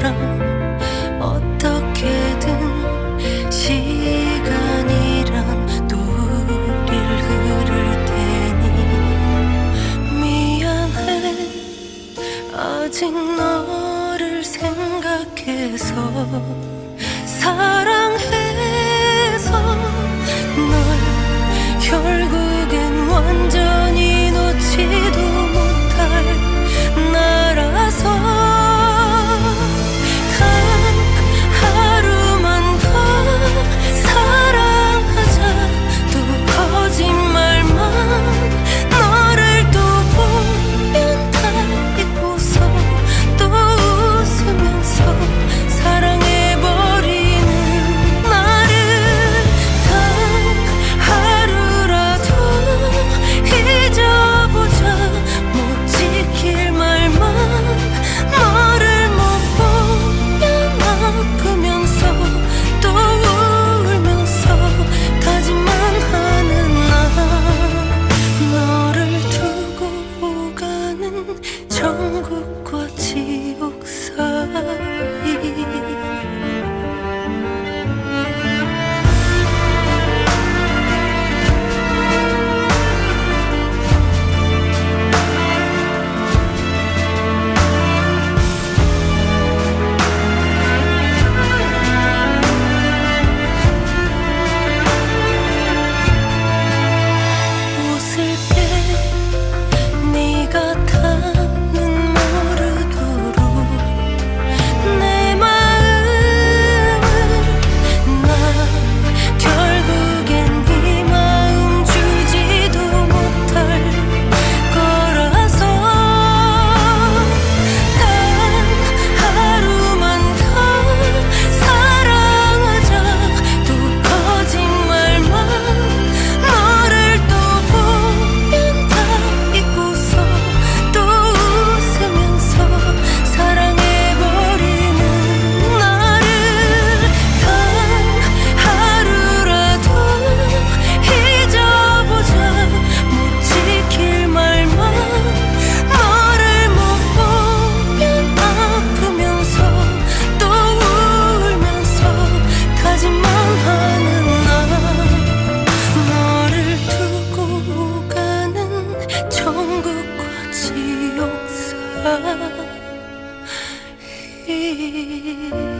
사람 어떻게든 시간이란 또리를 흐를 테니. 미안해. 아직 너를 생각해서 사 记